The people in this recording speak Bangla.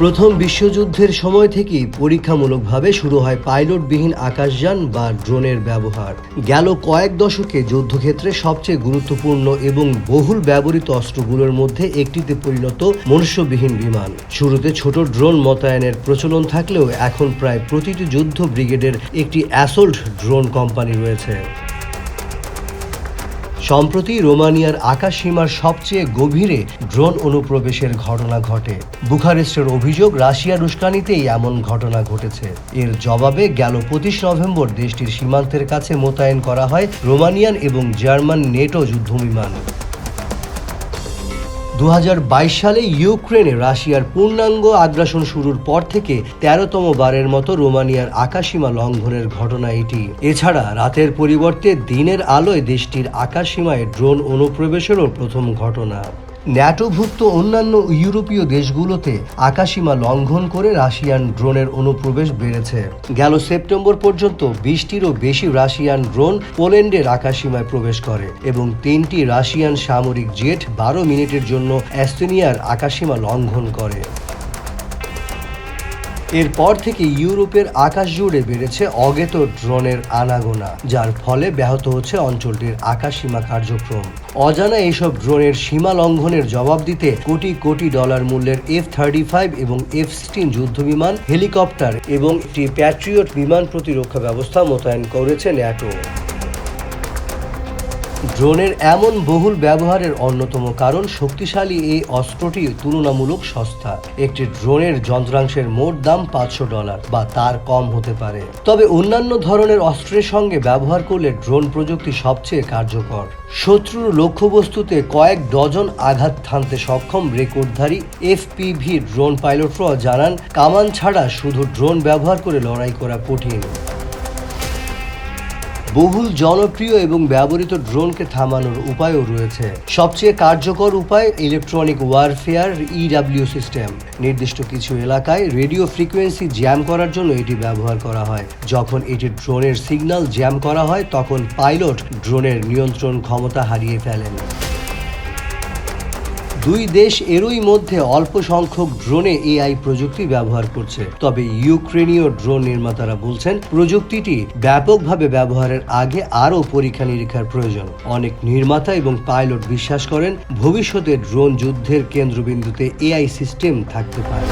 প্রথম বিশ্বযুদ্ধের সময় থেকেই পরীক্ষামূলকভাবে শুরু হয় পাইলটবিহীন আকাশযান বা ড্রোনের ব্যবহার। গেল কয়েক দশকে যুদ্ধক্ষেত্রে সবচেয়ে গুরুত্বপূর্ণ এবং বহুল ব্যবহৃত অস্ত্রগুলোর মধ্যে একটিতে পরিণত মনুষ্যবিহীন বিমান। শুরুতে ছোট ড্রোন মোতায়েনের প্রচলন থাকলেও এখন প্রায় প্রতিটি যুদ্ধ ব্রিগেডের একটি অ্যাসল্ট ড্রোন কোম্পানি রয়েছে। সম্প্রতি রোমানিয়ার আকাশসীমার সবচেয়ে গভীরে ড্রোন অনুপ্রবেশের ঘটনা ঘটে। বুখারেস্টের অভিযোগ, রাশিয়ার উস্কানিতেই এমন ঘটনা ঘটেছে। এর জবাবে গেল পঁচিশ নভেম্বর দেশটির সীমান্তের কাছে মোতায়েন করা হয় রোমানিয়ান এবং জার্মান নেটো যুদ্ধবিমান। দু হাজার বাইশ সালে ইউক্রেনে রাশিয়ার পূর্ণাঙ্গ আগ্রাসন শুরুর পর থেকে তেরোতম বারের মতো রোমানিয়ার আকাশীমা লঙ্ঘনের ঘটনা এটি। এছাড়া রাতের পরিবর্তে দিনের আলোয় দেশটির আকাশসীমায় ড্রোন অনুপ্রবেশেরও প্রথম ঘটনা। ন্যাটোভুক্ত অন্যান্য ইউরোপীয় দেশগুলোতে আকাশীমা লঙ্ঘন করে রাশিয়ান ড্রোনের অনুপ্রবেশ বেড়েছে। গেল সেপ্টেম্বর পর্যন্ত বিশটিরও বেশি রাশিয়ান ড্রোন পোল্যান্ডের আকাশীমায় প্রবেশ করে এবং তিনটি রাশিয়ান সামরিক জেট বারো মিনিটের জন্য অ্যাস্তোনিয়ার আকাশসীমা লঙ্ঘন করে। এরপর থেকে ইউরোপের আকাশ জুড়ে বেড়েছে অজ্ঞাত ড্রোনের আনাগোনা, যার ফলে ব্যাহত হচ্ছে অঞ্চলটির আকাশসীমা কার্যক্রম। অজানা এইসব ড্রোনের সীমা লঙ্ঘনের জবাব দিতে কোটি কোটি ডলার মূল্যের এফ থার্টি ফাইভ এবং এফ সিক্সটিন যুদ্ধবিমান, হেলিকপ্টার এবং একটি প্যাট্রিয়ট বিমান প্রতিরক্ষা ব্যবস্থা মোতায়েন করেছে ন্যাটো। ড্রোনের এমন বহুল ব্যবহারের অন্যতম কারণ শক্তিশালী এই অস্ত্রটি তুলনামূলক সস্তা। একটি ড্রোনের যন্ত্রাংশের মোট দাম পাঁচশো ডলার বা তার কম হতে পারে। তবে অন্যান্য ধরনের অস্ত্রের সঙ্গে ব্যবহার করলে ড্রোন প্রযুক্তি সবচেয়ে কার্যকর। শত্রুর লক্ষ্যবস্তুতে কয়েক ডজন আঘাত থানতে সক্ষম রেকর্ডধারী এফপিভি ড্রোন পাইলটরাও জানান, কামান ছাড়া শুধু ড্রোন ব্যবহার করে লড়াই করা কঠিন। বহুল জনপ্রিয় এবং ব্যবহৃত ড্রোনকে থামানোর উপায়ও রয়েছে। সবচেয়ে কার্যকর উপায় ইলেকট্রনিক ওয়ারফেয়ার ইডাব্লিউ সিস্টেম নির্দিষ্ট কিছু এলাকায় রেডিও ফ্রিকোয়েন্সি জ্যাম করার জন্য এটি ব্যবহার করা হয়। যখন এটি ড্রোনের সিগন্যাল জ্যাম করা হয়, তখন পাইলট ড্রোনের নিয়ন্ত্রণ ক্ষমতা হারিয়ে ফেলেন। দুই দেশ এরই মধ্যে অল্প সংখ্যক ড্রোনে এআই প্রযুক্তি ব্যবহার করছে। তবে ইউক্রেনীয় ড্রোন নির্মাতারা বলছেন, প্রযুক্তিটি ব্যাপকভাবে ব্যবহারের আগে আরও পরীক্ষা নিরীক্ষার প্রয়োজন। অনেক নির্মাতা এবং পাইলট বিশ্বাস করেন, ভবিষ্যতে ড্রোন যুদ্ধের কেন্দ্রবিন্দুতে এআই সিস্টেম থাকতে পারে।